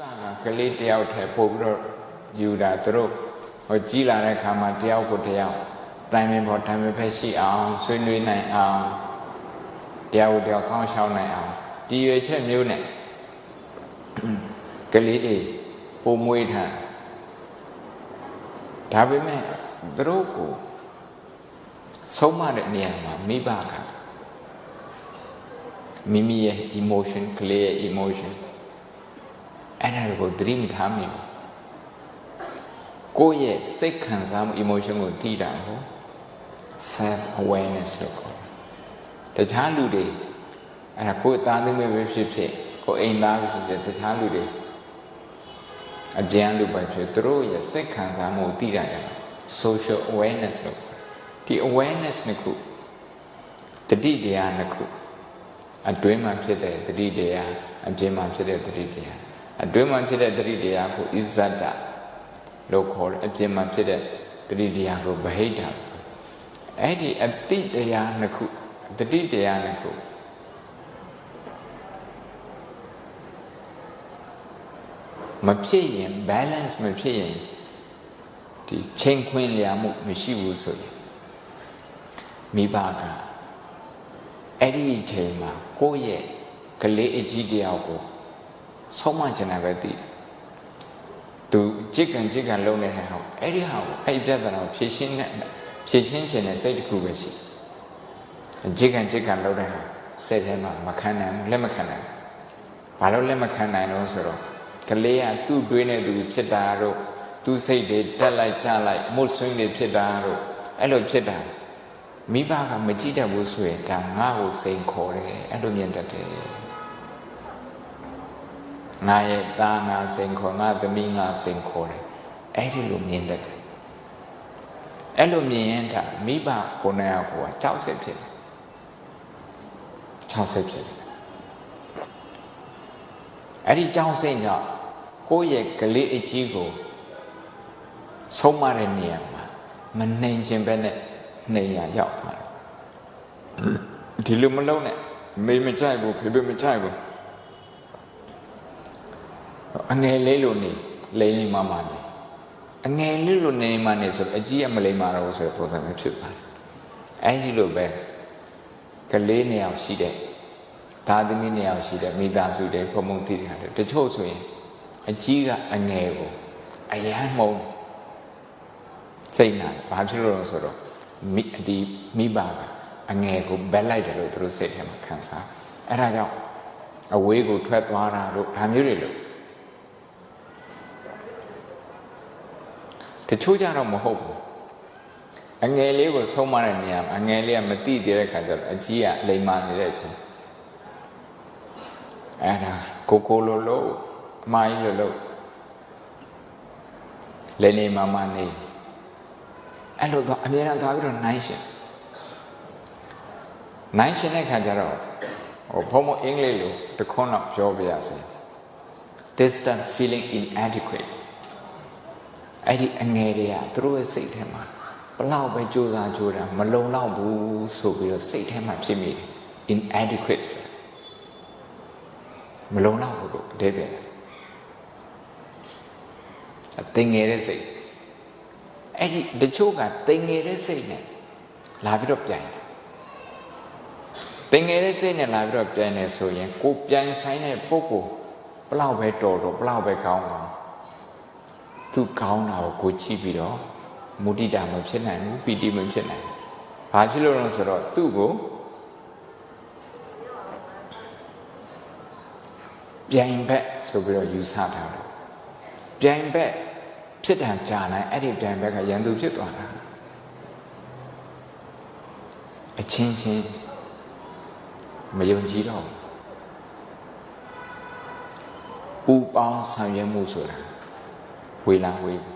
ပါကကလေးတယောက်ထဲပို့ပြီးတော့ယူတာသူတို့ဟိုကြီးလာတဲ့ခါမှာတယောက်ကိုတယောက်တိုင်ပင်ပေါ်တိုင်ပင်ဖက်ရှိအောင်ဆွေးနွေးနိုင်အောင်တယောက်ကိုတယောက်ဆောင်းရှောင်းနိုင်အောင်ဒီရွယ်ချက်မျိုးနဲ့ကလေးတွေပို့မွေးထားဒါပေမဲ့သူတို့ကိုဆုံးမတဲ့နေရာမှာမိဘကမိမိရဲ့ emotion ကလေးရဲ့ emotion အဲ့ဒါကိုသတိမထားမိဘူးကိုယ့်ရဲ့စိတ်ခံစားမှု emotion ကိုသိတာကို self awareness လို့ခေါ်တယ်တခြားလူတွေအဲ့ဒါကိုယ့်သားသမီးပဲဖြစ်ဖြစ်ကိုယ်အိမ်သားပဲဖြစ်ဖြစ်တခြားလူတွေအကျဉ်းလူပဲဖြစ်သူတို့ရဲ့စိတ်ခံစားမှုကိုသိတာကြတယ် social awareness လို့ခေါ်တယ်ဒီ awareness နှစ်ခုတတိတရားနှစ်ခုအတွင်းမှာဖြစ်တဲ့တတိတရားအပြင်မှာဖြစ်တဲ့တတိတရား အတွင်းမှာဖြစ်တဲ့တတိတရားကိုဣဇဒလို့ခေါ်တယ်အပြင်မှာဖြစ်တဲ့တတိတရားကိုဗဟိတအဲ့ဒီအတိတရားနှစ်ခုတတိတရားနှစ်ခုမဖြစ်ရင် balance မဖြစ်ရင်ဒီချိန်ခွင်လျာမှုမရှိဘူးဆိုရင်မိဘကအဲ့ဒီအချိန်မှာကိုယ့်ရဲ့ကလေးအကြီးတယောက်ကို ဆုံးမချင်တာပဲသိတယ်သူကြစ်ကန်ကြစ်ကန်လုံးနေတဲ့ဟောအဲ့ဒီဟာကိုအဲ့ဒီပြဿနာကိုဖြေရှင်းတဲ့ဖြေရှင်းခြင်းနဲ့စိတ်တစ်ခုပဲရှိကြစ်ကန်ကြစ်ကန်လုံးတဲ့ဟာစိတ်ထဲမှာမခံနိုင်ဘူးလက်မခံနိုင်ဘူးဘာလို့လက်မခံနိုင်လို့ဆိုတော့ကလေးကသူ့တွေးနေသူဖြစ်တာတော့သူ့စိတ်တွေတက်လိုက်ကြလိုက်မွတ်ဆွင်းတွေဖြစ်တာတော့အဲ့လိုဖြစ်တာမိဘကမကြည့်တတ်ဘူးဆိုရင်ဒါငါ့ကိုစိန်ခေါ်တယ်အဲ့လိုမြင်တတ်တယ် ငါရဲ့သားငါစိန်ခေါ်ငါသမီးငါစိန်ခေါ်တယ်အဲ့ဒီလိုမြင်တတ်တယ်အဲ့လိုမြင်ရင်ဒါမိဘကိုယ်နဲ့ကိုယ်ကကြောက်စစ်ဖြစ်တယ်ကြောက်စစ်ဖြစ်တယ်အဲ့ဒီကြောက်စိတ်ကြောင့်ကိုယ့်ရဲ့ကလေးအကြီးကိုဆုံးမတဲ့နေရာမှာမနှိမ်ခြင်းပဲနဲ့နှိမ်ရရောက်သွားတယ်ဒီလိုမလုံးနဲ့မေမကြိုက်ဘူးဖေဖေမကြိုက်ဘူး အငယ်လေးလိုနေလိမ့်လိမ့်မမနေအငယ်လေးလိုနေမှနေဆိုအကြီးအမလိမ္မာတော့ဆိုပုံစံမျိုးဖြစ်ပါတယ်အဲဒီလိုပဲကလေးနေအောင်ရှိတဲ့သားသမီးနေအောင်ရှိတဲ့မိသားစုတွေဘုံဘုံတည်တယ်တချို့ဆိုရင်အကြီးကအငယ်ကိုအယမ်းမုန်းစိတ်နာဘာဖြစ်လို့လဲဆိုတော့မိဒီမိဘကအငယ်ကိုဘက်လိုက်တယ်လို့သူတို့စိတ်ထဲမှာခံစားအဲ့ဒါကြောင့်အဝေးကိုထွက်သွားတာတို့ဒါမျိုးတွေလို့ တချို့ကြတော့မဟုတ်ဘူးအငယ်လေးကိုဆုံးမတဲ့နေရာမှာအငယ်လေးကမတိသေးတဲ့ခါကျတော့အကြီးကလိမ်မာနေတဲ့အချိန်အဲ့ဒါကိုကိုလိုလို့အမကြီးလိုလို့လေနေမမနေအဲ့လိုတော့အမြဲတမ်းသွားပြီးတော့နိုင်ရှင်နိုင်ရှင်တဲ့ခါကျတော့ဟိုဘုံမအင်္ဂလိပ်လိုတခွန်းတော့ပြောပြရစေ distant feeling inadequate အဲ့ဒီအငယ်တွေကသူတို့ရဲ့စိတ်ထဲမှာဘလောက်ပဲကြိုးစားကြိုးတာမလုံလောက်ဘူးဆိုပြီးတော့စိတ်ထဲမှာဖြစ်မိတယ် inadequate ဆိုမလုံလောက်ဘူးလို့အဓိပ္ပာယ်အသိငယ်တဲ့စိတ်အဲ့ဒီတချို့ကသိငယ်တဲ့စိတ်နဲ့လာပြီးတော့ပြိုင်တယ်သိငယ်တဲ့စိတ်နဲ့လာပြီးတော့ပြိုင်နေဆိုရင်ကိုပြိုင်ဆိုင်တဲ့ပုဂ္ဂိုလ်ဘလောက်ပဲတော်တော်ဘလောက်ပဲကောင်းအောင် သူကောင်းတာကိုကိုကြည့်ပြီးတော့မုဒိတာမဖြစ်နိုင်ဘူးပီတိမဖြစ်နိုင်ဘူး။ဘာဖြစ်လို့လဲဆိုတော့သူ့ကိုပြိုင်ဘက်ဆိုပြီးတော့ယူဆထားတယ်။ပြိုင်ဘက်ဖြစ်တာကြာနိုင်အဲ့ဒီပြိုင်ဘက်ကရန်သူဖြစ်သွားတာ။အချင်းချင်းမယုံကြည်တော့ဘူးပူပေါင်းဆောင်ရွက်မှုဆိုတာ ဝေလာဝေး